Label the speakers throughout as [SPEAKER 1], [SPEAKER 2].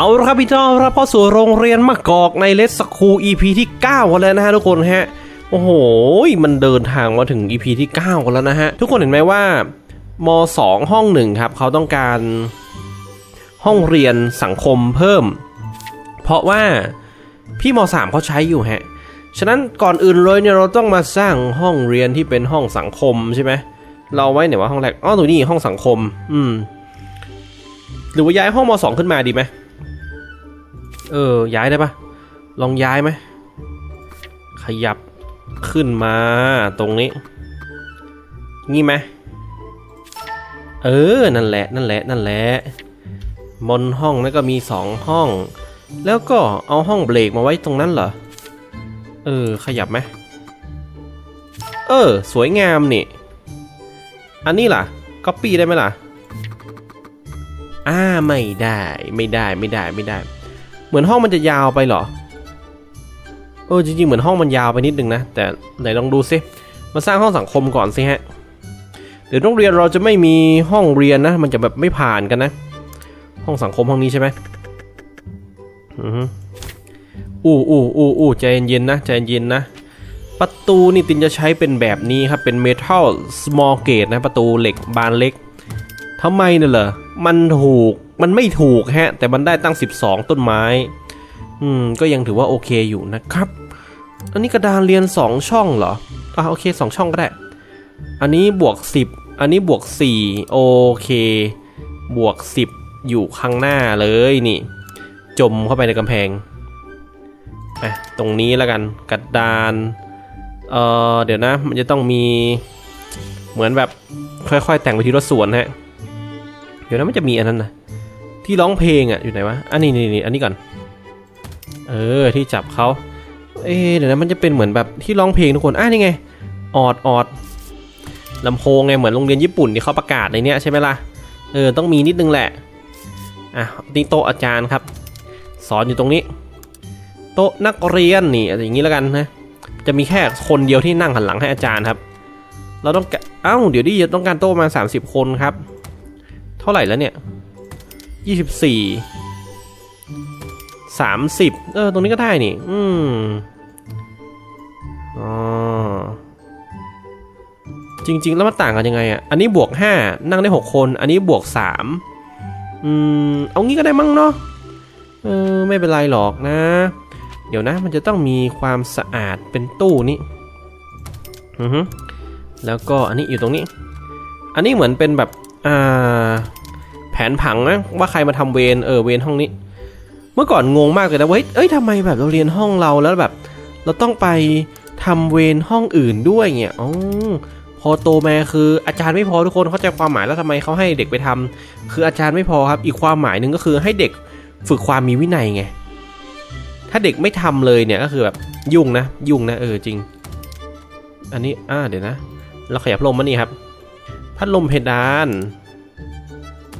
[SPEAKER 1] เอาละครับพี่น้องรับเข้าสู่โรงเรียนมะกอกในเลสสคู EP ที่ 9 กันแล้วนะฮะทุกคนฮะ โอ้โห มันเดินทางมาถึง EP ที่ 9 กันแล้วนะฮะ ทุกคนเห็นไหมว่าม2ห้องหนึ่งครับ เขาต้องการห้องเรียนสังคมเพิ่ม เพราะว่าพี่ม3เขาใช้อยู่ฮะ ฉะนั้นก่อนอื่นเลยเนี่ยเราต้องมาสร้างห้องเรียนที่เป็นห้องสังคมใช่ไหมเราไว้ไหนว่าห้องแรกอ๋อตรงนี้ห้องสังคม อืมหรือว่าย้ายห้องมสองขึ้นมาดีไหม เออ ย้ายได้ปะลองย้ายไหม ขยับขึ้นมาตรงนี้งี้ไหม เออ นั่นแหละ นั่นแหละ นั่นแหละบนห้องนั้นก็มีสองห้อง แล้วก็เอาห้องเบรกมาไว้ตรงนั้นเหรอ เออ ขยับไหม เออ สวยงามนี่ อันนี้ล่ะก๊อปปี้ได้ไหมล่ะ อ่า ไม่ได้ ไม่ได้ ไม่ได้ ไม่ได้ เหมือนห้องมันจะยาวไปเหรอ เออจริงๆ เหมือนห้องมันยาวไปนิดนึงนะ แต่ไหนลองดูซิ มาสร้างห้องสังคมก่อนสิฮะ เดี๋ยวโรงเรียนเราจะไม่มีห้องเรียนนะ มันจะแบบไม่ผ่านกันนะ ห้องสังคมห้องนี้ใช่ไหมอืออู้อู้อู้อู้ใจเย็นๆนะใจเย็นๆนะประตูนี่ตินจะใช้เป็นแบบนี้ครับ เป็นเมทัล small gate นะ ประตูเหล็กบานเล็กทำไมน่ะเหรอ มันถูกมันไม่ถูกฮะ แต่มันได้ตั้ง 12 ต้นไม้ อืม ก็ยังถือว่าโอเคอยู่นะครับ อันนี้กระดานเรียน 2 ช่องเหรอ อะโอเค 2 ช่องก็ได้ อันนี้บวก 10 อันนี้บวก 4 โอเค บวก 10 อยู่ข้างหน้าเลยนี่ จมเข้าไปในกำแพง อะ ตรงนี้แล้วกัน กระดาน เอ่อ เดี๋ยวนะ มันจะต้องมี เหมือนแบบค่อยๆ แต่งไปทีละส่วนฮะ ดี๋ยวนะมันจะมีอันนั้นนะที่ร้องเพลงอะอยู่ไหนวะอันนี้นี่นี่อันนี้ก่อน เออที่จับเขาเอ๊เดี๋ยวนะมันจะเป็นเหมือนแบบที่ร้องเพลงทุกคนอะนี่ไงออดออดลำโพงไงเหมือนโรงเรียนญี่ปุ่นที่เขาประกาศในเนี้ยใช่ไหมล่ะเออต้องมีนิดนึงแหละอะนี่โต๊ะอาจารย์ครับ สอนอยู่ตรงนี้ โต๊ะนักเรียนนี่อะไรอย่างนี้แล้วกันนะจะมีแค่คนเดียวที่นั่งหันหลังให้อาจารย์ครับ เราต้องเอ้าเดี๋ยวดิต้องการโต๊ะประมาณ30 คนครับ เท่าไหร่แล้วเนี่ยยี่สิบสี่สามสิบเออ ตรงนี้ก็ได้นี่ อืมอ๋อจริง ๆ แล้วมันต่างกันยังไงอะ อันนี้บวกห้านั่งได้หกคน อันนี้บวกสามอืม เอางี้ก็ได้มั้งเนาะ เออ ไม่เป็นไรหรอกนะ เดี๋ยวนะ มันจะต้องมีความสะอาดเป็นตู้นี้ อือฮึแล้วก็อันนี้อยู่ตรงนี้ อันนี้เหมือนเป็นแบบ อ่าแผนผังนะว่าใครมาทำเวรเออเวรห้องนี้ เมื่อก่อนงงมากเลยนะเฮ้ยเอ้ยทำไมแบบเราเรียนห้องเราแล้วแบบ เราต้องไปทำเวรห้องอื่นด้วยเงี้ยอ๋อพอโตมาคืออาจารย์ไม่พอทุกคนเข้าใจความหมายแล้วทำไมเขาให้เด็กไปทำคืออาจารย์ไม่พอครับ อีกความหมายหนึ่งก็คือให้เด็กฝึกความมีวินัยไงถ้าเด็กไม่ทำเลยเนี่ยก็คือแบบยุ่งนะ ยุ่งนะเออจริง อันนี้อ่าเดี๋ยวนะ เราขยับลมมานี่ครับ พัดลมเพดาน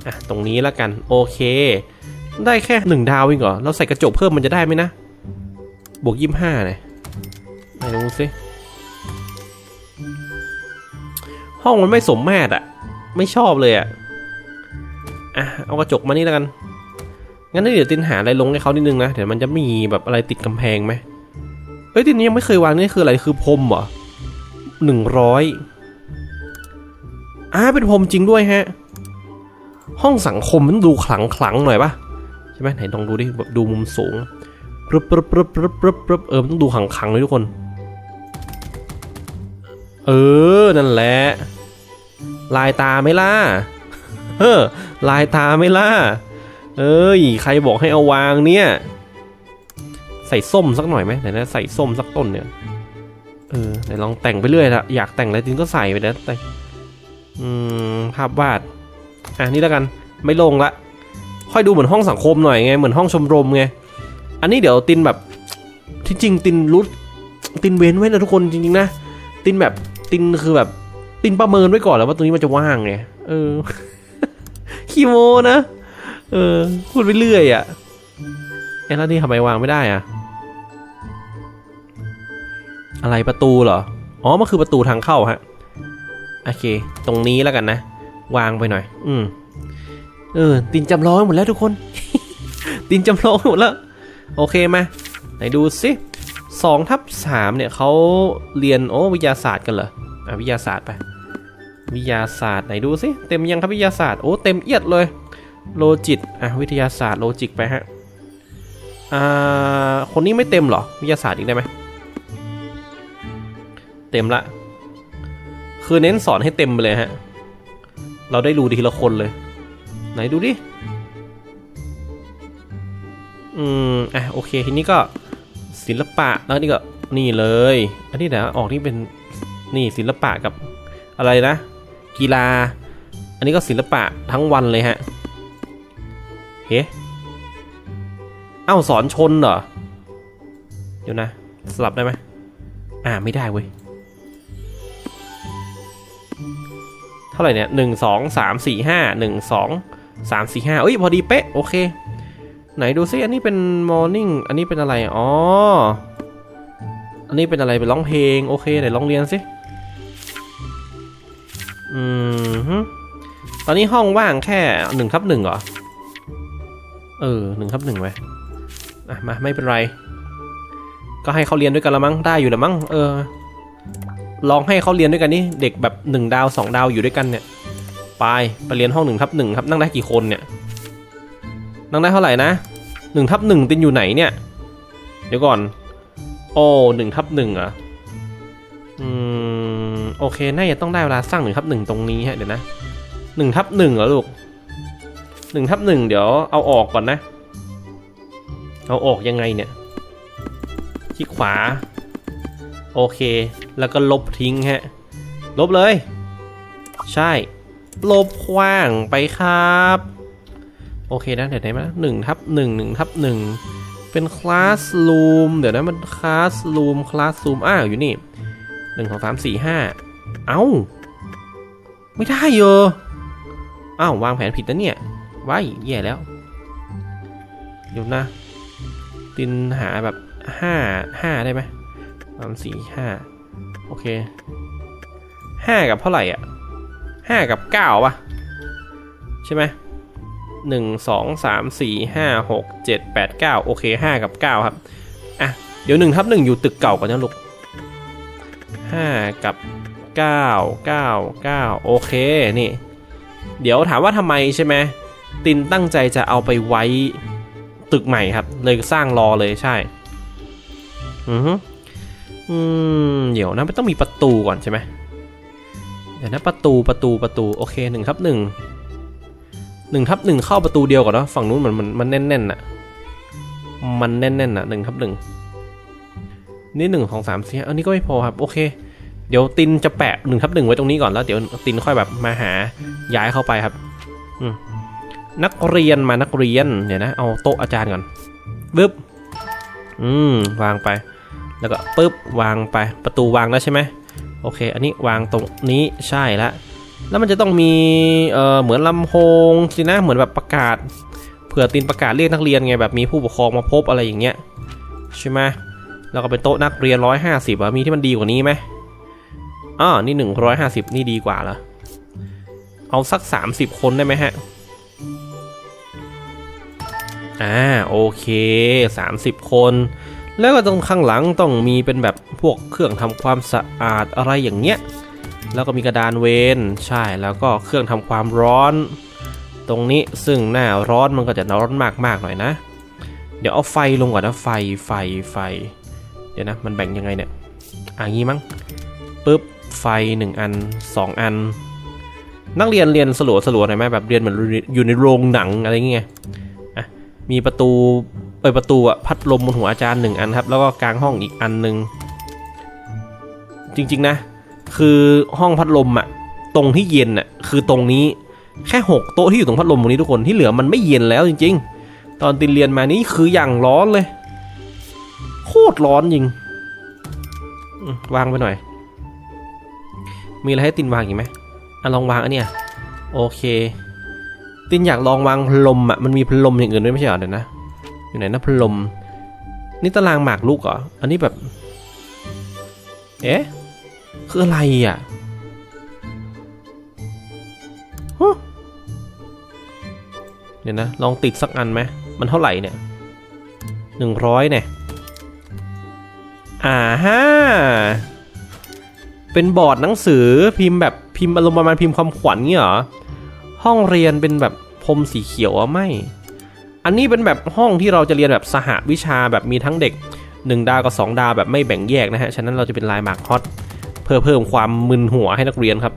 [SPEAKER 1] อะตรงนี้แล้วกันโอเค ได้แค่หนึ่งดาวเองเหรอเราใส่กระจกเพิ่มมันจะได้ไหมนะ บวกยี่ห้าเลยไหนดูสิห้องมันไม่สมมาตรอะไม่ชอบเลยอะอะเอากระจกมานี่แล้วกัน งั้นเดี๋ยวตินหาอะไรลงให้เขานิดนึงนะเดี๋ยวมันจะมีแบบอะไรติดกำแพงไหมเฮ้ยตินยังไม่เคยวางนี่คืออะไรคือพรมเหรอหนึ่งร้อย อ่าเป็นพรมจริงด้วยฮะ ห้องสังคมมันดูขลังขลังๆหน่อยปะใช่ไหมไหนลองดูดิแบบดูมุมสูงปรึบปรึบปรึบปรึบปรึบปรึบเออมันต้องดูขลังขังๆเลยทุกคน เออ นั่นแหละ ลายตาไม่ล่ะเฮ้อลายตาไม่ล่ะ เอ้ย ใครบอกให้เอาวางเนี่ย ใส่ส้มสักหน่อยไหมไหนนะใส่ส้มสักต้นเนี่ย เออไหนลองแต่งไปเรื่อยละอยากแต่งอะไรจริงก็ใส่ไปนะแต่ อืมภาพวาด อะนี่แล้วกันไม่ลงละ ค่อยดูเหมือนห้องสังคมหน่อยไงเหมือนห้องชมรมไง อันนี้เดี๋ยวตินแบบที่จริงตินรุดตินเว้นไว้นะทุกคนจริงๆนะตินแบบตินคือแบบตินประเมินไว้ก่อนแล้วว่าตรงนี้มันจะว่างไงเออขี้โมนะเออพูดไปเรื่อยอะ่ะเอ้แล้วนี่ทำไมวางไม่ได้อะ่ะอะไรประตูเหรอ อ๋อ มันคือประตูทางเข้าฮะ โอเค ตรงนี้แล้วกันนะ วางไปหน่อย อืมเออตินจำลองหมดแล้วทุกคน ตินจำลองหมดแล้ว โอเคมาไหนดูสิสองทับสามเนี่ยเขาเรียนโอ้วิทยาศาสตร์กันเหรออะวิทยาศาสตร์ไป วิทยาศาสตร์ไหนดูสิเต็มยังครับวิทยาศาสตร์โอ้เต็มเอียดเลยโลจิตอะวิทยาศาสตร์โลจิกไปฮะอ่าคนนี้ไม่เต็มเหรอวิทยาศาสตร์อีกได้ไหมเต็มละ คือเน้นสอนให้เต็มไปเลยฮะ เราได้รู้ทีละคนเลย ไหนดูดิ อืม อะ โอเคทีนี้ก็ศิลปะแล้วนี่ก็นี่เลย อันนี้เดี๋ยวออกนี่เป็นนี่ศิลปะกับอะไรนะ กีฬา อันนี้ก็ศิลปะทั้งวันเลยฮะ เฮ้เอ้าสอนชนเหรอ เดี๋ยวนะ สลับได้ไหมอ่าไม่ได้เว้ย ท่าไหร่เนี่ยหนึ่งสองสามสี่ห้าหนึ่งสองสามสี่ห้าเอ้ยพอดีเป๊ะโอเค ไหนดูซิอันนี้เป็น morning อันนี้เป็นอะไรอ๋ออันนี้เป็นอะไรเป็นร้องเพลงโอเคไหนลองเรียนสิอืมตอนนี้ห้องว่างแค่หนึ่งทับหนึ่งเหรอเออหนึ่งทับหนึ่งไว้อะมาไม่เป็นไร ก็ให้เขาเรียนด้วยกันละมั้งได้อยู่ละมั้งเออ ลองให้เขาเรียนด้วยกันนี่เด็กแบบหนึ่งดาวสองดาวอยู่ด้วยกันเนี่ยไปไปเรียนห้องหนึ่งทับหนึ่งครับนั่งได้กี่คนเนี่ยนั่งได้เท่าไหร่นะหนึ่งทับหนึ่งตินอยู่ไหนเนี่ย เดี๋ยวก่อน โอ้หนึ่งทับหนึ่งอะอืมโอเคน่าจะต้องได้เวลาสร้างหนึ่งทับหนึ่งตรงนี้ฮะเดี๋ยวนะหนึ่งทับหนึ่งเหรอลูกหนึ่งทับหนึ่งเดี๋ยวเอาออกก่อนนะ เอาออกยังไงเนี่ยคลิกขวา โอเค แล้วก็ลบทิ้งฮะ ลบเลย ใช่ ลบขว้างไปครับ โอเคนะ เดี๋ยวไหนมาหนึ่งทับหนึ่งหนึ่งทับหนึ่งเป็นคลาสรูมเดี๋ยวนะมันคลาสรูมคลาสรูมอ้าวอยู่นี่หนึ่งสองสามสี่ห้าเอ้า ไม่ได้เยอะอ้าววางแผนผิดนะเนี่ยว้แย่แล้วเดี๋ยวนะ ตินหาแบบห้าห้าได้ไหม สามสี่ห้าโอเคห้ากับเท่าไหร่อะห้ากับเก้าป่ะ ใช่ไหมหนึ่งสองสามสี่ห้าหกเจ็ดแปดเก้าโอเคห้ากับเก้าครับ อะ เดี๋ยวหนึ่งทับหนึ่งอยู่ตึกเก่าก่อนนะลูกห้ากับเก้าเก้าเก้าโอเคนี่ เดี๋ยวถามว่าทำไมใช่ไหมตินตั้งใจจะเอาไปไว้ตึกใหม่ครับ เลยสร้างรอเลยใช่ อือ อืมเดี๋ยวนะมันต้องมีประตูก่อนใช่ไหมเดี๋ยวนะประตูประตูประตูโอเคหนึ่งทับหนึ่งหนึ่งทับหนึ่งเข้าประตูเดียวก่อนเนาะฝั่งนู้นมันมันมันแน่นๆน่ะมันแน่นๆน่ะหนึ่งทับหนึ่งนี่หนึ่งของสามสี่อันนี้ก็ไม่พอครับโอเค เดี๋ยวตินจะแปะหนึ่งทับหนึ่งไว้ตรงนี้ก่อนแล้วเดี๋ยวตินค่อยแบบมาหาย้ายเข้าไปครับอืมนักเรียนมานักเรียนเดี๋ยวนะเอาโต๊ะอาจารย์ก่อนปึ๊บอืมวางไป แล้วก็ปึ๊บวางไปประตูวางแล้วใช่ไหมโอเค อันนี้วางตรงนี้ใช่ละแล้วมันจะต้องมีเออเหมือนลำโพงสินะเหมือนแบบประกาศเผื่อตินประกาศเรียกนักเรียนไงแบบมีผู้ปกครองมาพบอะไรอย่างเงี้ยใช่ไหมแล้วก็เป็นโต๊ะนักเรียนร้อยห้าสิบอะมีที่มันดีกว่านี้ไหมอ๋อนี่หนึ่งร้อยห้าสิบนี่ดีกว่าเหรอเอาสักสามสิบคนได้ไหมฮะอ่าโอเคสามสิบคน แล้วก็ตรงข้างหลังต้องมีเป็นแบบพวกเครื่องทำความสะอาดอะไรอย่างเงี้ย แล้วก็มีกระดานเวนใช่ แล้วก็เครื่องทำความร้อน ตรงนี้ซึ่งหน้าร้อนมันก็จะร้อนมากๆหน่อยนะ เดี๋ยวเอาไฟลงก่อนนะไฟไฟไฟ เดี๋ยวนะมันแบ่งยังไงเนี่ยอ่างี้มั้งปุ๊บไฟหนึ่งอันสองอัน นักเรียนเรียนสลัวสลัวหน่อยไหมแบบเรียนเหมือนอยู่ในโรงหนังอะไรเงี้ยอะมีประตู เปิดประตูอะพัดลมบนหัวอาจารย์หนึ่งอันครับ แล้วก็กลางห้องอีกอันหนึ่งจริงๆนะ คือห้องพัดลมอะตรงที่เย็นอะคือตรงนี้แค่หกโต๊ะที่อยู่ตรงพัดลมตรงนี้ทุกคนที่เหลือมันไม่เย็นแล้วจริง ๆ ตอนตินเรียนมานี่คืออย่างร้อนเลย โคตรร้อนจริงวางไปหน่อย มีอะไรให้ตินวางอีกไหมอะลองวางอันเนี้ยโอเค ตินอยากลองวางพัดลมอะมันมีพัดลมอย่างอื่นด้วยไม่ใช่เหรอเดี๋ยวนะ อยู่ไหนนะพัดลม นี่ตารางหมากลูกเหรอ อันนี้แบบ เอ๊ะ คืออะไรอะเดี๋ยวนะ ลองติดสักอันไหม มันเท่าไหร่เนี่ยหนึ่งร้อยเนี่ย อ่าฮะเป็นบอร์ดหนังสือพิมพ์แบบพิมพ์อารมณ์ประมาณพิมพ์ความขวัญเงี้ยเหรอ ห้องเรียนเป็นแบบพรมสีเขียวอะไม่ อันนี้เป็นแบบห้องที่เราจะเรียนแบบสหวิชาแบบมีทั้งเด็ก 1 ดาวกับ 2 ดาวแบบไม่แบ่งแยกนะฮะ ฉะนั้นเราจะเป็นลายหมากฮอตเพื่อเพิ่มความมึนหัวให้นักเรียนครับ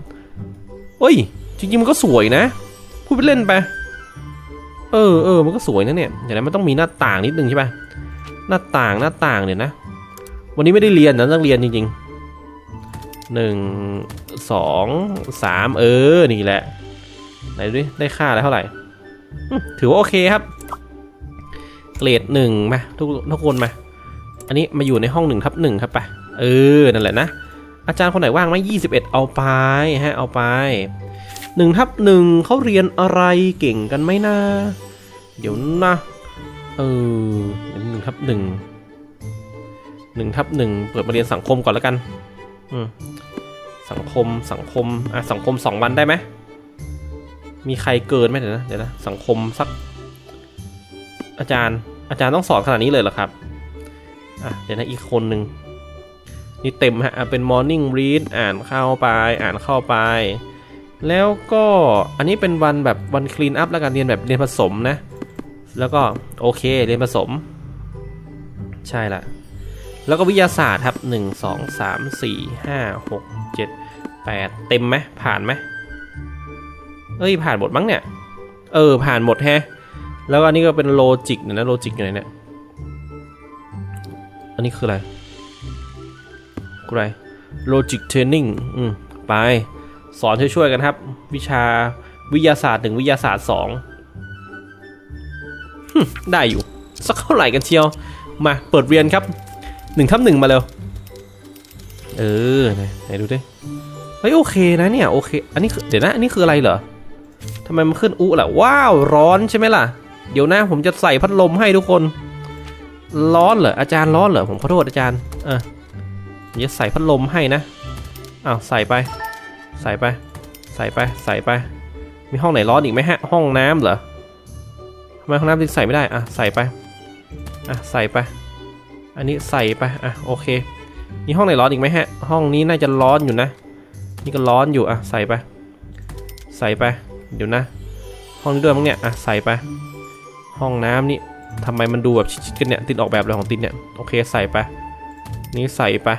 [SPEAKER 1] เอ้ย จริงๆมันก็สวยนะ พูดไปเล่นไป เออเออมันก็สวยนะเนี่ยอย่างนั้นมันต้องมีหน้าต่างนิดนึงใช่ปะหน้าต่างหน้าต่างเนี่ยนะ วันนี้ไม่ได้เรียนนะต้องเรียนจริงๆหนึ่งสองสามเออ นี่แหละ ไหนดูดิได้ค่าแล้วเท่าไหร่ถือว่าโอเคครับ เกรดหนึ่งมาทุกทุกคนมา อันนี้มาอยู่ในห้องหนึ่งทับหนึ่งครับไปเออนั่นแหละนะ อาจารย์คนไหนว่างไหมยี่สิบเอ็ดเอาไปฮะเอาไปหนึ่งทับหนึ่งเขาเรียนอะไรเก่งกันไหมนะเดี๋ยวนะเออหนึ่งทับหนึ่งหนึ่งทับหนึ่งเปิดมาเรียนสังคมก่อนแล้วกันอืมสังคมสังคมอะสังคมสองวันได้ไหมมีใครเกินไหมเดี๋ยวนะเดี๋ยวนะสังคมสักอาจารย์ อาจารย์ต้องสอนขนาดนี้เลยเหรอครับ อะ เดี๋ยวนะอีกคนหนึ่งนี่เต็มฮะเป็น morning read อ่านเข้าไป อ่านเข้าไป แล้วก็อันนี้เป็นวันแบบวัน clean up แล้วกันเรียนแบบเรียนผสมนะ แล้วก็โอเคเรียนผสม ใช่ละ แล้วก็วิทยาศาสตร์ครับ 1 2 3 4 5 6 7 8 เต็มไหมผ่านไหมเอ้ยผ่านหมดมั้งเนี่ย เออผ่านหมดแฮะ แล้วอันนี้ก็เป็นโลจิกเนี่ยนะโลจิกอยู่ไหนเนี่ย อันนี้คืออะไรคืออะไรโลจิกเทรนนิ่งอืมไป สอนช่วยๆกันครับ วิชาวิทยาศาสตร์หนึ่งวิทยาศาสตร์สองได้อยู่ สักเท่าไหร่กันเชียว มาเปิดเรียนครับหนึ่งทับหนึ่งมาเร็ว เออ ไหนดูดิเฮ้ยโอเคนะเนี่ย โอเค อันนี้เดี๋ยวนะ อันนี้คืออะไรเหรอทำไมมันขึ้นอุล่ะ ว้าว ร้อนใช่ไหมล่ะ เดี๋ยวนะผมจะใส่พัดลมให้ทุกคน ร้อนเหรออาจารย์ร้อนเหรอผมขอโทษอาจารย์เออเดี๋ยวใส่พัดลมให้นะอ้าวใส่ไป ใส่ไป ใส่ไปใส่ไป มีห้องไหนร้อนอีกไหมฮะ ห้องน้ำเหรอทำไมห้องน้ำถึงใส่ไม่ได้อะใส่ไปอะใส่ไป อันนี้ใส่ไปอะโอเคมีห้องไหนร้อนอีกไหมฮะ ห้องนี้น่าจะร้อนอยู่นะ นี่ก็ร้อนอยู่อะใส่ไป ใส่ไป เดี๋ยวนะ ห้องนี้ด้วยมั้งเนี่ยอะใส่ไป ห้องน้ำนี่ทำไมมันดูแบบชิดๆกันเนี่ยตินออกแบบอะไรของตินเนี่ยโอเคใส่ไปนี่ใส่ไป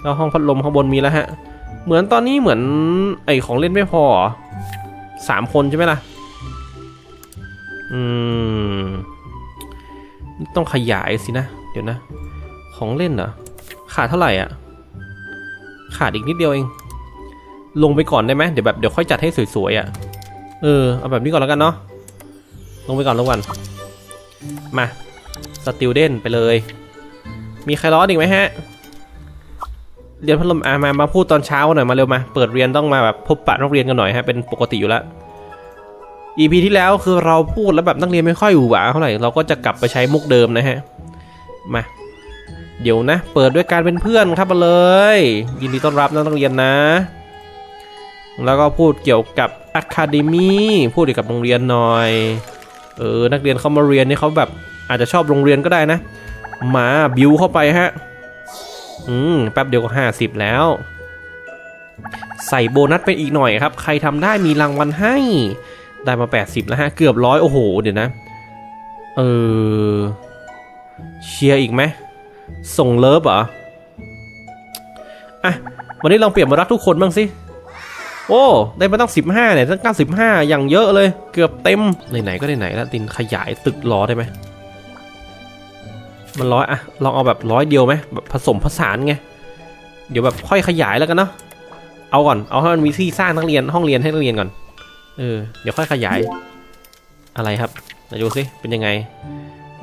[SPEAKER 1] แล้วห้องพัดลมข้างบนมีแล้วฮะ เหมือนตอนนี้เหมือนไอของเล่นไม่พอเหรอสามคนใช่ไหมล่ะอืมต้องขยายสินะ เดี๋ยวนะ ของเล่นเหรอขาดเท่าไหร่อะ ขาดอีกนิดเดียวเอง ลงไปก่อนได้ไหมเดี๋ยวแบบเดี๋ยวค่อยจัดให้สวยๆอะ เออเอาแบบนี้ก่อนแล้วกันเนาะ ลงไปก่อนลงก่อนมาสติลเด่นไปเลย มีใครร้อนอีกไหมฮะ เรียนพัดลมอามามาพูดตอนเช้าหน่อยมาเร็วมา เปิดเรียนต้องมาแบบพบปะนักเรียนกันหน่อยฮะ เป็นปกติอยู่แล้ว EP ที่แล้วคือเราพูดแล้วแบบนักเรียนไม่ค่อยหวือหวาเท่าไหร่ เราก็จะกลับไปใช้มุกเดิมนะฮะ มา เดี๋ยวนะ เปิดด้วยการเป็นเพื่อนครับมาเลย ยินดีต้อนรับนักเรียนนะ แล้วก็พูดเกี่ยวกับ Academy พูดเกี่ยวกับโรงเรียนหน่อย เออนักเรียนเขามาเรียนนี่เขาแบบอาจจะชอบโรงเรียนก็ได้นะ มาบิวเข้าไปฮะ อืมแป๊บเดียวก็ห้าสิบแล้ว ใส่โบนัสไปอีกหน่อยครับ ใครทำได้มีรางวัลให้ ได้มา 80 แล้วฮะ เกือบร้อยโอ้โห เดี๋ยวนะ เออ เชียร์อีกไหมส่งเลิฟเหรออะ วันนี้ลองเปลี่ยนมารักทุกคนบ้างสิ โอ้ ได้มาตั้ง 15 เนี่ย ตั้ง 95 อย่างเยอะเลย เกือบเต็ม ไหนๆ ก็ไหนๆแล้วตินขยายตึกล้อได้ไหม มันร้อยอะลองเอาแบบร้อยเดียวไหมแบบผสมผสานไง เดี๋ยวแบบค่อยขยายแล้วกันเนาะ เอาก่อน เอาให้มันมีที่สร้างนักเรียนห้องเรียนให้นักเรียนก่อน เออ เดี๋ยวค่อยขยาย อะไรครับไหนดูสิเป็นยังไง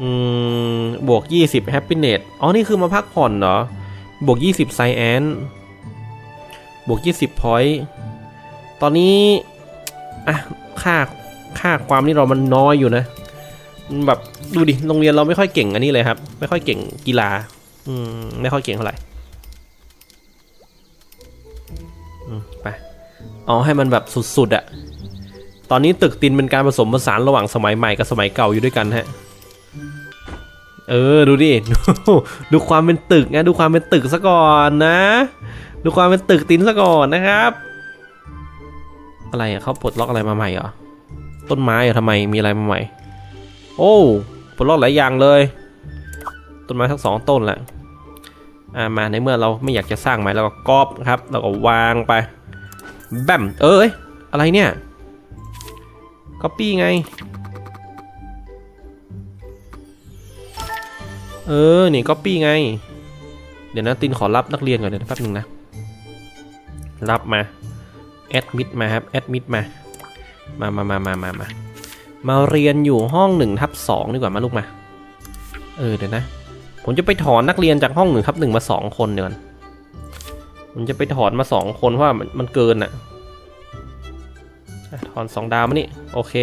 [SPEAKER 1] อืม บวก 20 happiness อ๋อ นี่คือมาพักผ่อนเหรอ บวก 20 science บวก 20 point ตอนนี้อะค่าค่าความนี่เรามันน้อยอยู่นะแบบดูดิโรงเรียนเราไม่ค่อยเก่งอันนี้เลยครับ ไม่ค่อยเก่งกีฬา อืมไม่ค่อยเก่งเท่าไหร่ไปเอาให้มันแบบสุดๆอะตอนนี้ตึกตินเป็นการผสมผสานระหว่างสมัยใหม่กับสมัยเก่าอยู่ด้วยกันฮะ เออดูดิดูดูความเป็นตึกนะดูความเป็นตึกซะก่อนนะ ดูความเป็นตึกตินซะก่อนนะครับ อะไรอะเขาปลดล็อกอะไรมาใหม่เหรอ ต้นไม้เหรอทำไมมีอะไรมาใหม่ โอ้ปลดล็อกหลายอย่างเลย ต้นไม้ทั้งสองต้นแหละอ่ามาในเมื่อเราไม่อยากจะสร้างใหม่เราก็ก๊อปครับเราก็วางไปแบมเอ้ยอะไรเนี่ยก๊อปปี้ไง เออ นี่ก๊อปปี้ไง เดี๋ยวนะตินขอรับนักเรียนก่อนเดี๋ยวแป๊บนึงนะ รับมา แอดมิดมาครับแอดมิดมา มามามามามามามาเรียนอยู่ห้องหนึ่งทับสองดีกว่ามาลูกมา เออเดี๋ยวนะ ผมจะไปถอนนักเรียนจากห้องหนึ่งทับหนึ่งมาสองคนเดี๋ยวผมจะไปถอนมาสองคนเพราะว่ามันมันเกินอะอะถอนสองดาวมานี่โอเค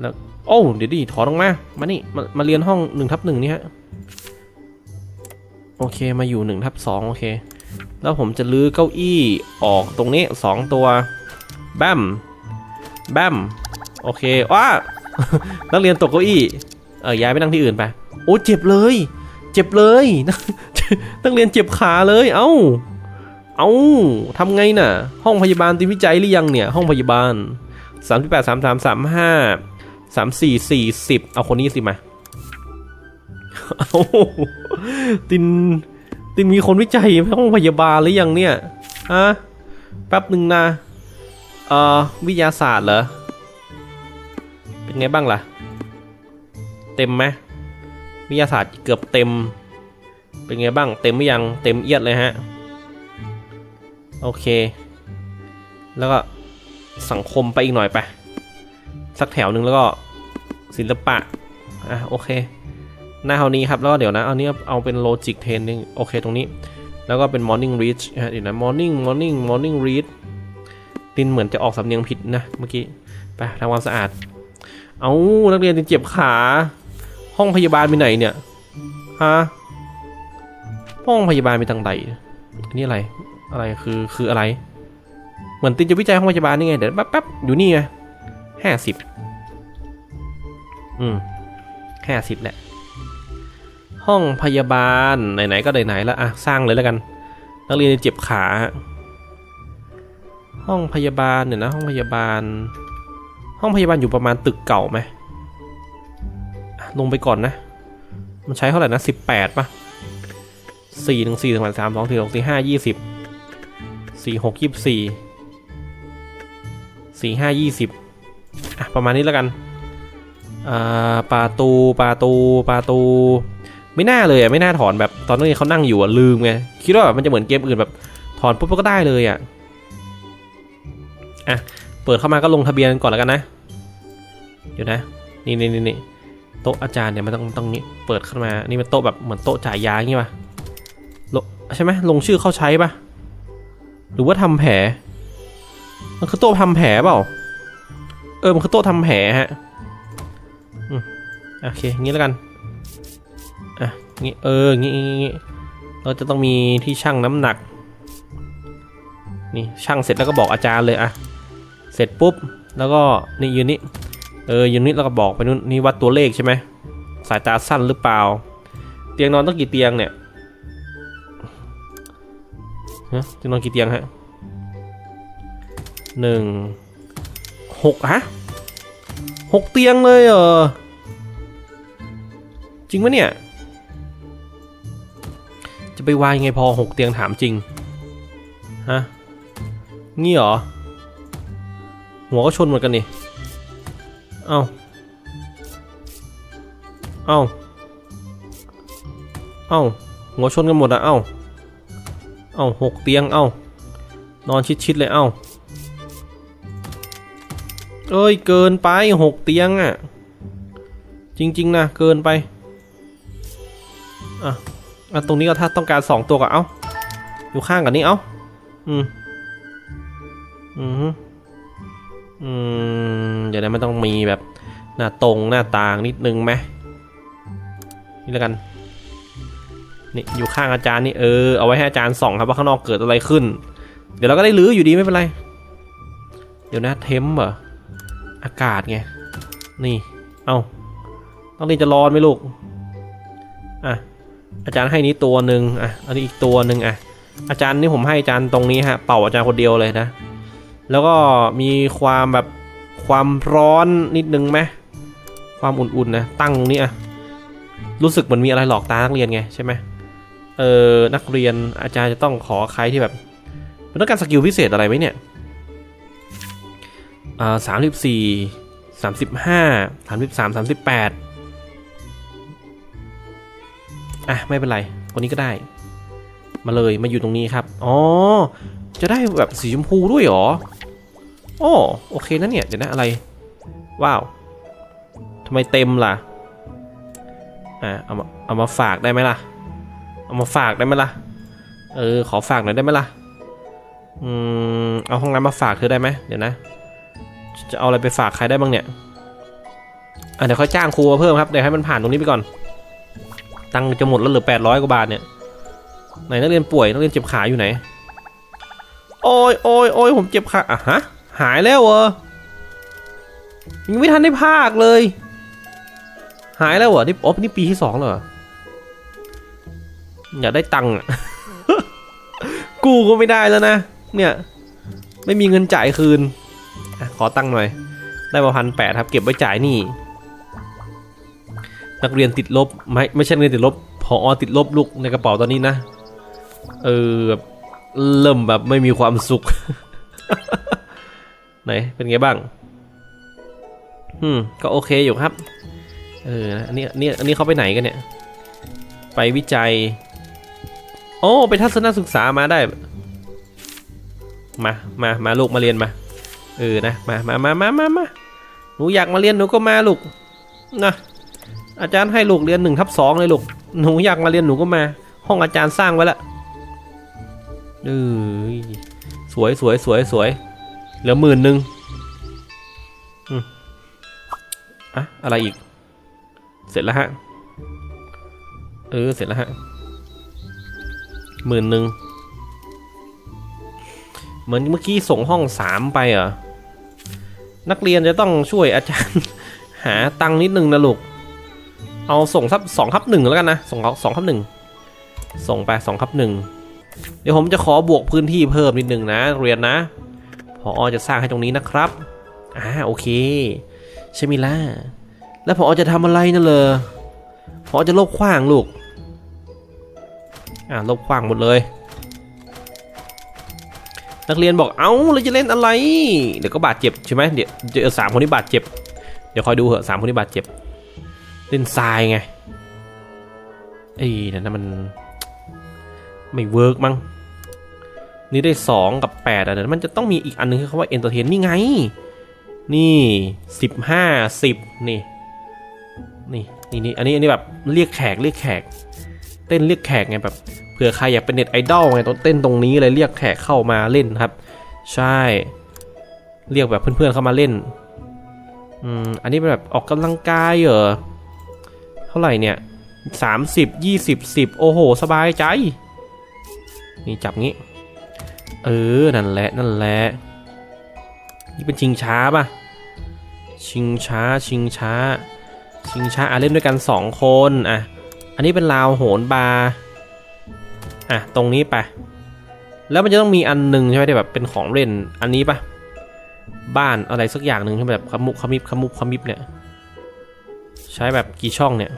[SPEAKER 1] แล้วโอ้เดี๋ยวดิถอนออกมามานี่มามาเรียนห้องหนึ่งทับหนึ่งนี่ฮะโอเคมาอยู่หนึ่งทับสองโอเค แล้วผมจะลื้อเก้าอี้ออกตรงนี้สองตัว แบม แบม โอเคว้านักเรียนตกเก้าอี้ เออย้ายไปนั่งที่อื่นไป โอ้เจ็บเลย เจ็บเลย นักเรียนเจ็บขาเลย เอ้า เอ้าทำไงน่ะ ห้องพยาบาลตีวิจัยหรือยังเนี่ย ห้องพยาบาลสามสิบแปดสามสามสามห้าสามสี่สี่สิบเอาคนนี้สิมา เอาติน ติมีคนวิจัยห้องพยาบาลหรือยังเนี่ยฮะแป๊บหนึ่งนะเอ่อวิทยาศาสตร์เหรอ เป็นไงบ้างล่ะ เต็มไหมวิทยาศาสตร์เกือบเต็ม เป็นไงบ้าง เต็มหรือยังเต็มเอียดเลยฮะ โอเค แล้วก็สังคมไปอีกหน่อยไป สักแถวหนึ่งแล้วก็ศิลปะ อะโอเค หน้าเท่านี้ครับ แล้วเดี๋ยวนะ เอานี้เอาเป็น logic 10นึงโอเคตรงนี้ แล้วก็เป็น morning read นะเดี๋ยวนะ morning morning morning read ตินเหมือนจะออกสำเนียงผิดนะเมื่อกี้ ไปทำความสะอาด เอานักเรียนตินเจ็บขา ห้องพยาบาลไปไหนเนี่ย ฮะ ห้องพยาบาลไปทางใดนนี้อะไร อะไรคือคืออะไร เหมือนตินจะวิจัยห้องพยาบาลนี่ไง เดี๋ยวแป๊บแป๊บอยู่นี่ไงห้าสิบ อืมห้าสิบแหละ ห้องพยาบาล ไหนๆก็ไหนๆแล้วอะสร้างเลยแล้วกัน นักเรียนเจ็บขา ห้องพยาบาลเนี่ยนะห้องพยาบาล ห้องพยาบาลอยู่ประมาณตึกเก่าไหมลงไปก่อนนะ มันใช้เท่าไหร่นะสิบแปดป่ะสี่หนึ่งสี่สองสามสองสี่สองสี่ห้ายี่สิบสี่หกยี่สี่สี่ห้ายี่สิบอะประมาณนี้แล้วกัน อ่าปาตูปาตูปาตู ไม่น่าเลยอะไม่น่าถอนแบบตอนนี้เขานั่งอยู่อะลืมไงคิดว่าแบบมันจะเหมือนเกมอื่นแบบถอนปุ๊บก็ได้เลยอะอะเปิดเข้ามาก็ลงทะเบียนก่อนแล้วกันนะเดี๋ยวนะนี่นี่นี่นโต๊ะอาจารย์เนี่ยมันต้องต้องนี้เปิดขึ้นมานี่เป็นโต๊ะแบบเหมือนโต๊ะจ่ายยาอย่างงี้ป่ะลงใช่ไหมลงชื่อเข้าใช้ป่ะหรือว่าทำแผลมันคือโต๊ะทำแผลเปล่าเออมันคือโต๊ะทำแผลฮะอืมโอเคงี้แล้วกัน อะงี้เอองี้งี้เราจะต้องมีที่ชั่งน้ำหนัก นี่ชั่งเสร็จแล้วก็บอกอาจารย์เลยอะเสร็จปุ๊บแล้วก็นี่ยืนนี่เออยืนนี่แล้วก็บอกไปนู่นนี่วัดตัวเลขใช่ไหมสายตาสั้นหรือเปล่า เตียงนอนต้องกี่เตียงเนี่ยฮะเตียงนอนกี่เตียงฮะหนึ่งหกฮะหกเตียงเลยเหรอจริงปะเนี่ย จะไปวางยังไงพอหกเตียงถามจริง ฮะ งี้เหรอ หัวก็ชนเหมือนกันนี่ เอ้า เอ้า เอ้า หัวชนกันหมดอะเอ้า เอ้าหกเตียง เอ้า นอนชิดๆเลย เอ้า เอ้ย เกินไปหกเตียงอะจริง ๆ นะ เกินไป อะ อะตรงนี้ก็ถ้าต้องการสองตัวก็เอาอยู่ข้างกันนี้เอาอืมอืมอืมเดี๋ยวนะมันต้องมีแบบหน้าตรงหน้าต่างนิดนึงไหมนี่แล้วกันนี่อยู่ข้างอาจารย์นี่เออเอาไว้ให้อาจารย์ส่องครับว่าข้างนอกเกิดอะไรขึ้น เดี๋ยวเราก็ได้รื้ออยู่ดีไม่เป็นไร เดี๋ยวนะเทมเหรออากาศไงนี่เอาต้องเรีจะร้อนไหมลูกอะ อาจารย์ให้นี้ตัวหนึ่งอะ อันนี้อีกตัวหนึ่งอะ อาจารย์นี่ผมให้อาจารย์ตรงนี้ฮะ เป่าอาจารย์คนเดียวเลยนะ แล้วก็มีความแบบความร้อนนิดนึงไหมความอุ่นๆนะ ตั้งตรงนี้อะ รู้สึกเหมือนมีอะไรหลอกตานักเรียนไงใช่ไหมเออ นักเรียนอาจารย์จะต้องขอใครที่แบบมันต้องการสกิลพิเศษอะไรไหมเนี่ยอ่าสามสิบสี่สามสิบห้าสามสิบสามสามสิบแปด อะไม่เป็นไรคนนี้ก็ได้ มาเลยมาอยู่ตรงนี้ครับ อ๋อ จะได้แบบสีชมพูด้วยหรอโอ้โอเคนะเนี่ย เดี๋ยวนะอะไร ว้าวทำไมเต็มล่ะ อะเอามาเอามาฝากได้ไหมล่ะ เอามาฝากได้ไหมล่ะ เออ ขอฝากหน่อยได้ไหมล่ะ อืม เอาห้องน้ำมาฝากเธอได้ไหมเดี๋ยวนะ จะเอาอะไรไปฝากใครได้บ้างเนี่ย อะเดี๋ยวค่อยจ้างครูเพิ่มครับ เดี๋ยวให้มันผ่านตรงนี้ไปก่อน ตังค์จะหมดแล้วเหลือแปดร้อยกว่าบาทเนี่ยไหนนักเรียนป่วยนักเรียนเจ็บขาอยู่ไหน โอ้ยโอ้ยโอ้ยผมเจ็บขาอะฮะหายแล้วเหรอยังไม่ทันได้ภาคเลย หายแล้วเหรอนี่อ๋อนี่ปีที่สองแล้วเหรออยากได้ตังค์อะกูก็ไม่ได้แล้วนะ เนี่ย ไม่มีเงินจ่ายคืนอขอตังค์หน่อย ได้มาพันแปดครับ เก็บไว้จ่ายหนี่ นักเรียนติดลบไม่ไม่ใช่นักเรียนติดลบพออติดลบลูกในกระเป๋าตอนนี้นะ เออแบบเริ่มแบบไม่มีความสุข ไหนเป็นไงบ้างอืมก็โอเคอยู่ครับ เอออันนี้อันนี้อันนี้เขาไปไหนกันเนี่ย ไปวิจัย โอ้ไปทัศนศึกษามาได้ มามามาลูกมาเรียนมา เออนะมามามามามามาหนูอยากมาเรียนหนูก็มาลูกนะ อาจารย์ให้ลูกเรียนหนึ่งทับสองเลยลูก หนูอยากมาเรียนหนูก็มา ห้องอาจารย์สร้างไว้ละเออสวยสวยสวยสวยเหลือหมื่นหนึ่งอืมอะอะไรอีก เสร็จแล้วฮะ เออ เสร็จแล้วฮะหมื่นหนึ่งเหมือนเมื่อกี้ส่งห้องสามไปเหรอ นักเรียนจะต้องช่วยอาจารย์ หาตังค์นิดนึงนะลูก เอาส่งสักสองทับหนึ่งแล้วกันนะ ส่งสองทับหนึ่งส่งไปสองทับหนึ่งเดี๋ยวผมจะขอบวกพื้นที่เพิ่มนิดนึงนะเรียนนะพออจะสร้างให้ตรงนี้นะครับอ่าโอเคใช่ไหมล่ะแล้วพออจะทำอะไรนั่นเลยพออจะลบขว้างลูกอ่าลบขว้างหมดเลย นักเรียนบอกเอ้าเราจะเล่นอะไร เดี๋ยวก็บาดเจ็บใช่ไหมเดี๋ยวเจอสามคนที่บาดเจ็บเดี๋ยวคอยดูเหอะสามคนที่บาดเจ็บ เล่นทรายไงไอ้นั่นนะมัน ไม่เวิร์กมั้งนี่ได้สองกับแปดอะเดี๋ยวมันจะต้องมีอีกอันนึงคือคำว่าเอนเตอร์เทนนี่ไง นี่สิบห้าสิบนี่ นี่นี่นี่อันนี้อันนี้แบบเรียกแขกเรียกแขก เต้นเรียกแขกไงแบบเผื่อใครอยากเป็นเน็ตไอดอลไงต้องเต้นตรงนี้เลยเรียกแขกเข้ามาเล่นครับ ใช่ เรียกแบบเพื่อนๆเข้ามาเล่นอืมอันนี้เป็นแบบออกกำลังกายเหรอ เท่าไหร่เนี่ยสามสิบยี่สิบสิบโอ้โห สบายใจ นี่จับงี้ เออ นั่นแหละ นั่นแหละ นี่เป็นชิงช้าป่ะ ชิงช้า ชิงช้า ชิงช้า อะ เล่นด้วยกันสองคน อะ อันนี้เป็นราวโหนบา อะ ตรงนี้ไป แล้วมันจะต้องมีอันหนึ่งใช่ไหมที่แบบเป็นของเล่น อันนี้ปะบ้านอะไรสักอย่างหนึ่งที่แบบขมุขมิบขมุบขมิบเนี่ย ใช้แบบกี่ช่องเนี่ย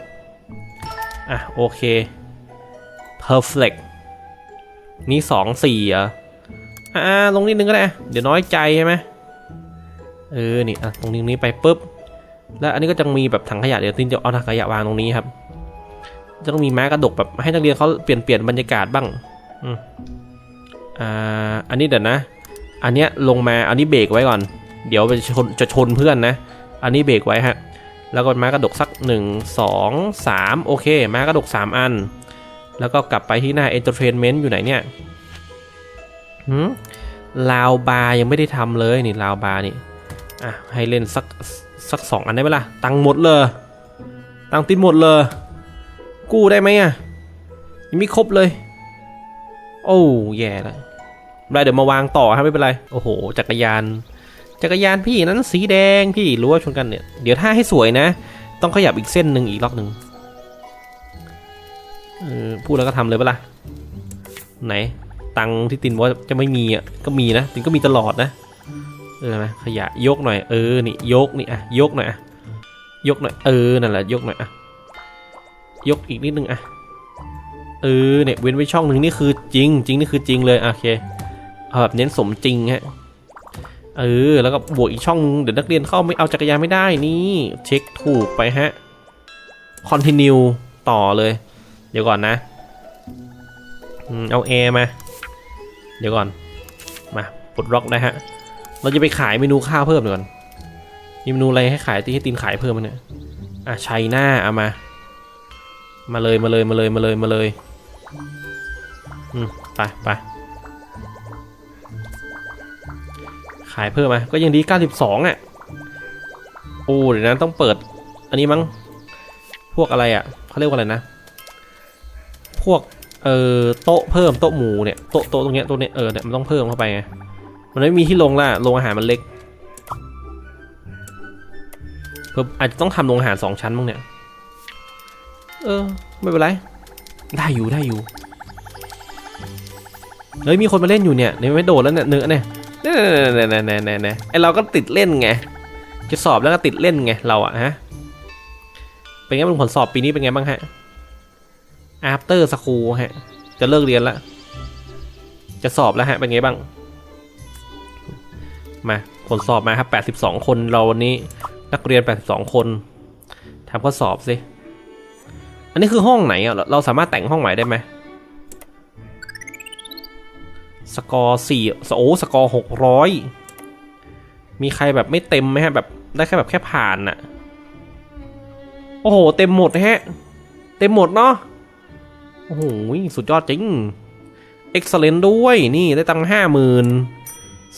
[SPEAKER 1] อะ โอเค perfect นี่สองสี่เหรออ่าลงนิดนึงก็ได้ เดี๋ยวน้อยใจใช่ไหมเออ นี่ อะ ตรงนี้นี้ไปปุ๊บ แล้วอันนี้ก็จะมีแบบถังขยะ เดี๋ยวตินจะเอาถังขยะวางตรงนี้ครับ จะต้องมีไม้กระดกแบบให้นักเรียนเขาเปลี่ยนเปลี่ยนบรรยากาศบ้าง อืมอ่า อันนี้เดี๋ยวนะ อันเนี้ยลงมา อันนี้เบรกไว้ก่อน เดี๋ยวจะชนจะชนเพื่อนนะ อันนี้เบรกไว้ฮะ แล้วก็ม้ากระดกสัก 1 2 3 โอเค ม้ากระดก 3 อัน แล้วก็กลับไปที่หน้า Entertainment อยู่ไหนเนี่ยหืมลาวบาร์ยังไม่ได้ทำเลยนี่ลาวบาร์นี่ อะ ให้เล่นสักสักสองอันได้ไหมล่ะ ตังหมดเลย ตังติดหมดเลย กู้ได้ไหมอะ ยังไม่ครบเลย โอ้แย่แล้วได้เดี๋ยวมาวางต่อครับไม่เป็นไร โอ้โห จักรยาน จักรยานพี่นั้นสีแดงพี่รั้ว่าชนกันเนี่ย เดี๋ยวถ้าให้สวยนะ ต้องขยับอีกเส้นหนึ่งอีกรอบหนึ่งออพูดแล้วก็ทำเลยปะล่ะ ไหน ตังที่ตินว่าจะไม่มีอะ ก็มีนะ ตินก็มีตลอดนะ เออไหมขยะยกหน่อย เออ นี่ยกนี่อะ ยกหน่อยอะ ยกหน่อย เออ นั่นแหละ ยกหน่อยอะ ยกอีกนิดนึงอะ เออ เนี่ย เว้นไว้ช่องหนึ่งนี่คือจริง จริงนี่คือจริงเลย โอเคเอาแบบเน้นสมจริงฮะ เออ แล้วก็บวกอีกช่องนึงเดี๋ยวนักเรียนเข้าไม่เอาจักรยานไม่ได้นี่เช็คถูกไปฮะ continue ต่อเลย เดี๋ยวก่อนนะอืมเอาแอร์มา เดี๋ยวก่อน มาปลดล็อกนะฮะ เราจะไปขายเมนูข้าวเพิ่มก่อน มีเมนูอะไรให้ขายที่ให้ตีนขายเพิ่มมั้ยเนี่ย อะชัยหน้าเอามา มาเลยมาเลยมาเลยมาเลยมาเลยอืมไปไป ขายเพิ่มมาก็ยังดี 92อะโอ้เดี๋ยวนั้นต้องเปิด อันนี้มั้งพวกอะไรอะเขาเรียกว่าอะไรนะ พวกเอ่อโต๊ะเพิ่มโต๊ะหมูเนี่ยโต๊ะโต๊ะตรงเนี้ยโต๊ะเนี้ยเออเนี่ยมันต้องเพิ่มเข้าไปไงมันไม่มีที่ลงละโรงอาหารมันเล็กเพิ่มอาจจะต้องทำโรงอาหารสองชั้นมั้งเนี่ยเออไม่เป็นไรได้อยู่ได้อยู่เฮ้ยมีคนมาเล่นอยู่เนี่ยเนี่ยไม่โดดแล้วเนี่ยเนื้อะเนี่ย เน่เน่เน่เน่เน่เน่ไอเราก็ติดเล่นไงจะสอบแล้วก็ติดเล่นไงเราอะฮะ เป็นไงบ้างผลสอบปีนี้เป็นไงบ้างฮะ after school ฮะ จะเลิกเรียนละจะสอบแล้วฮะ เป็นไงบ้าง มาผลสอบมาครับ 82 คนเราวันนี้นักเรียน 82 คนทำข้อสอบสิ อันนี้คือห้องไหนอะ เราสามารถแต่งห้องใหม่ได้ไหม สกอร์สี่โอ้สกอร์หกร้อยมีใครแบบไม่เต็มไหมฮะแบบได้แค่แบบแค่ผ่านน่ะ โอ้โห เต็มหมดนะฮะ เต็มหมดเนาะโอ้โหสุดยอดจริงเอ็กซ์เลนด้วยนี่ได้ตังห้าหมื่น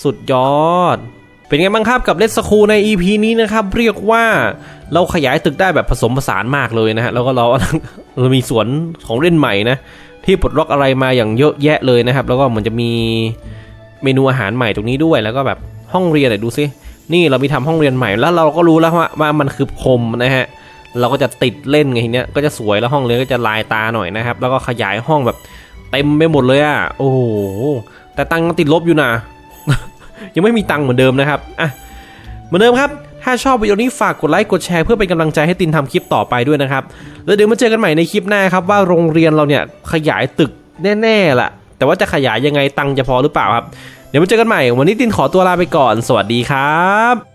[SPEAKER 1] สุดยอด เป็นไงบ้างครับกับเลสคูใน EP นี้นะครับ เรียกว่าเราขยายตึกได้แบบผสมผสานมากเลยนะฮะ แล้วก็เราเรามีสวนของเล่นใหม่นะ ที่ปลดล็อกอะไรมาอย่างเยอะแยะเลยนะครับ แล้วก็เหมือนจะมีเมนูอาหารใหม่ตรงนี้ด้วย แล้วก็แบบห้องเรียนไหนดูซินี่เรามีทำห้องเรียนใหม่แล้วเราก็รู้แล้วว่าว่ามันคือพรมนะฮะเราก็จะติดเล่นไงทีเนี้ยก็จะสวยแล้วห้องเรียนก็จะลายตาหน่อยนะครับ แล้วก็ขยายห้องแบบเต็มไปหมดเลยอะโอ้โหแต่ตังค์ติดลบอยู่นะยังไม่มีตังค์เหมือนเดิมนะครับอะเหมือนเดิมครับ ถ้าชอบวิดีโอนี้ฝากกดไลค์กดแชร์เพื่อเป็นกำลังใจให้ตินทำคลิปต่อไปด้วยนะครับ แล้วเดี๋ยวมาเจอกันใหม่ในคลิปหน้าครับว่าโรงเรียนเราเนี่ยขยายตึกแน่ๆล่ะ แต่ว่าจะขยายยังไงตังค์จะพอหรือเปล่าครับ เดี๋ยวมาเจอกันใหม่ วันนี้ตินขอตัวลาไปก่อน สวัสดีครับ